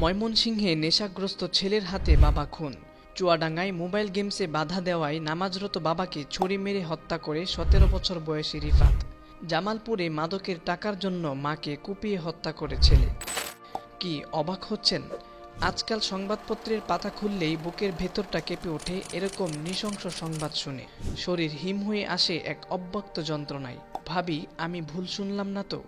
ময়মনসিংহে নেশাগ্রস্ত ছেলের হাতে বাবা খুন। চুয়াডাঙ্গায় মোবাইল গেমসে বাধা দেওয়ায় নামাজরত বাবাকে ছুরি মেরে হত্যা করে সতেরো বছর বয়সী রিফাত। জামালপুরে মাদকের টাকার জন্য মাকে কুপিয়ে হত্যা করে ছেলে। কি অবাক হচ্ছেন? আজকাল সংবাদপত্রের পাতা খুললেই বুকের ভেতরটা কেঁপে ওঠে এরকম নৃশংস সংবাদ শুনে। শরীর হিম হয়ে আসে এক অব্যক্ত যন্ত্রণায়। ভাবি, আমি ভুল শুনলাম না তো?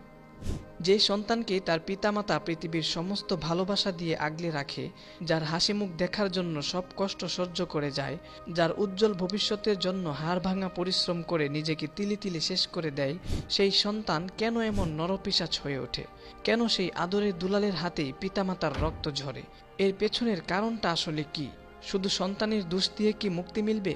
যে সন্তানকে তার পিতামাতা পৃথিবীর সমস্ত ভালোবাসা দিয়ে আগলে রাখে, যার হাসি মুখ দেখার জন্য সব কষ্ট সহ্য করে যায়, যার উজ্জ্বল ভবিষ্যতের জন্য হাড় ভাঙা পরিশ্রম করে নিজেকে তিলি তিলি শেষ করে দেয়, সেই সন্তান কেন এমন নরপিসাচ হয়ে ওঠে? কেন সেই আদরের দুলালের হাতেই পিতামাতার রক্ত ঝরে? এর পেছনের কারণটা আসলে কি? শুধু সন্তানের দোষ দিয়ে কি মুক্তি মিলবে?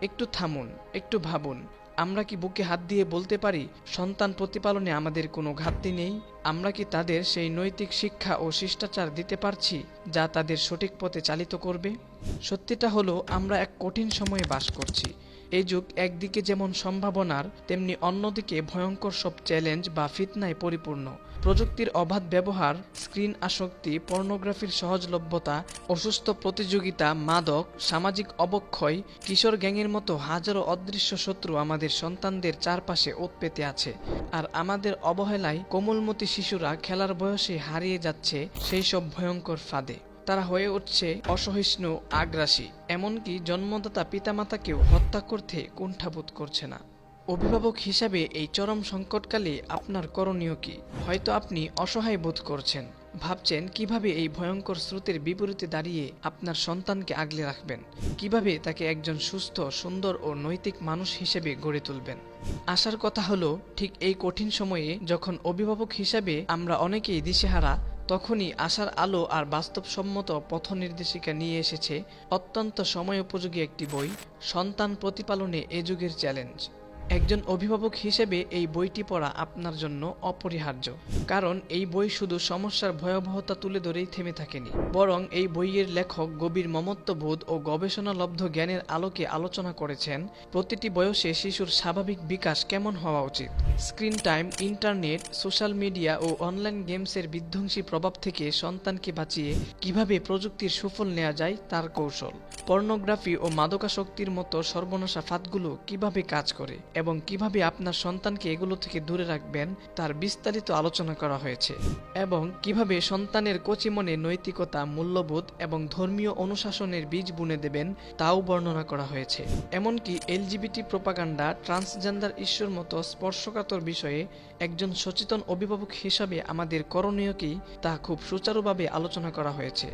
একটু থামুন, একটু ভাবুন। আমরা কি বুকে হাত দিয়ে বলতে পারি, সন্তান প্রতিপালনে আমাদের কোনো ঘাটতি নেই? আমরা কি তাদের সেই নৈতিক শিক্ষা ও শিষ্টাচার দিতে পারছি, যা তাদের সঠিক পথে চালিত করবে? সত্যিটা হলো, আমরা এক কঠিন সময়ে বাস করছি। এই যুগ একদিকে যেমন সম্ভাবনার, তেমনি অন্যদিকে ভয়ঙ্কর সব চ্যালেঞ্জ বা ফিতনায় পরিপূর্ণ। প্রযুক্তির অবাধ ব্যবহার, স্ক্রিন আসক্তি, পর্নোগ্রাফির সহজলভ্যতা, অসুস্থ প্রতিযোগিতা, মাদক, সামাজিক অবক্ষয়, কিশোর গ্যাংয়ের মতো হাজারো অদৃশ্য শত্রু আমাদের সন্তানদের চারপাশে ওত পেতে আছে। আর আমাদের অবহেলায় কোমলমতি শিশুরা খেলার বয়সে হারিয়ে যাচ্ছে সেই সব ভয়ঙ্কর ফাঁদে। তারা হয়ে উঠছে অসহিষ্ণু, আগ্রাসী। এমনকি জন্মদাতা পিতামাতাকেও হত্যা করতে কুণ্ঠাবোধ করছে না। অভিভাবক হিসাবে এই চরম সংকটকালে আপনার করণীয় কি? হয়তো আপনি অসহায় বোধ করছেন। ভাবছেন কীভাবে এই ভয়ঙ্কর স্রোতের বিপরীতে দাঁড়িয়ে আপনার সন্তানকে আগলে রাখবেন? কীভাবে তাকে একজন সুস্থ, সুন্দর ও নৈতিক মানুষ হিসেবে গড়ে তুলবেন? আসার কথা হলো, ঠিক এই কঠিন সময়ে যখন অভিভাবক হিসাবে আমরা অনেকেই দিশেহারা তখনই আশার আলো আর বাস্তবসম্মত পথ নির্দেশিকা নিয়ে এসেছে অত্যন্ত সময় উপযোগী একটি বই, সন্তান প্রতিপালনে এ যুগের চ্যালেঞ্জ। একজন অভিভাবক হিসেবে এই বইটি পড়া আপনার জন্য অপরিহার্য। কারণ এই বই শুধু সমস্যার ভয়াবহতা তুলে ধরেই থেমে থাকেনি। বরং এই বইয়ের লেখক গভীর মমত্ববোধ ও গবেষণালব্ধ জ্ঞানের আলোকে আলোচনা করেছেন, প্রতিটি বয়সে শিশুর স্বাভাবিক বিকাশ কেমন হওয়া উচিত? Screen time, internet, social media ও অনলাইন গেমসের বিধ্বংসী প্রভাব থেকে সন্তানকে বাঁচিয়ে কীভাবে প্রযুক্তির সুফল নেওয়া যায় তার কৌশল। পর্নোগ্রাফি ও মাদকাশক্তির মতো সর্বনাশা ফাঁদগুলো কীভাবে কাজ করে? এবং কীভাবে আপনার সন্তানকে এগুলো থেকে দূরে রাখবেন, তার বিস্তারিত আলোচনা করা হয়েছে। এবং কীভাবে সন্তানের কচিমনে নৈতিকতা, মূল্যবোধ এবং ধর্মীয় অনুশাসনের বীজ বুনে দেবেন, তাও বর্ণনা করা হয়েছে। এমনকি এলজিবিটি প্রোপাগান্ডা, ট্রান্সজেন্ডার ইস্যুর মতো স্পর্শকাতর বিষয়ে একজন সচেতন অভিভাবক হিসাবে আমাদের করণীয় কি তা খুব সুচারুভাবে আলোচনা করা হয়েছে।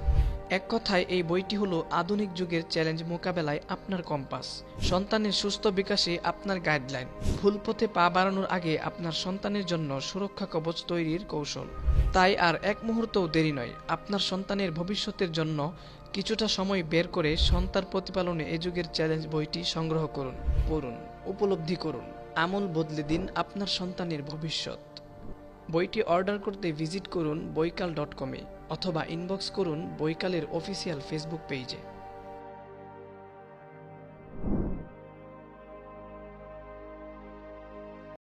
এক কথায়, এই বইটি হলো আধুনিক যুগের চ্যালেঞ্জ মোকাবেলায় আপনার কম্পাস। সন্তানের সুস্থ বিকাশে আপনার গাইডলাইন ভুল পথে পা বাড়ানোর আগে আপনার সন্তানের জন্য সুরক্ষা কবচ তৈরির কৌশল। তাই আর এক মুহূর্তও দেরি নয়। আপনার সন্তানের ভবিষ্যতের জন্য কিছুটা সময় বের করে সন্তান প্রতিপালনে এ যুগের চ্যালেঞ্জ বইটি সংগ্রহ করুন, পড়ুন, উপলব্ধি করুন। আমল বদলে দিন আপনার সন্তানের ভবিষ্যৎ। বইটি অর্ডার করতে ভিজিট করুন বইকাল ডট কমে অথবা ইনবক্স করুন বইকালের অফিসিয়াল ফেসবুক পেজে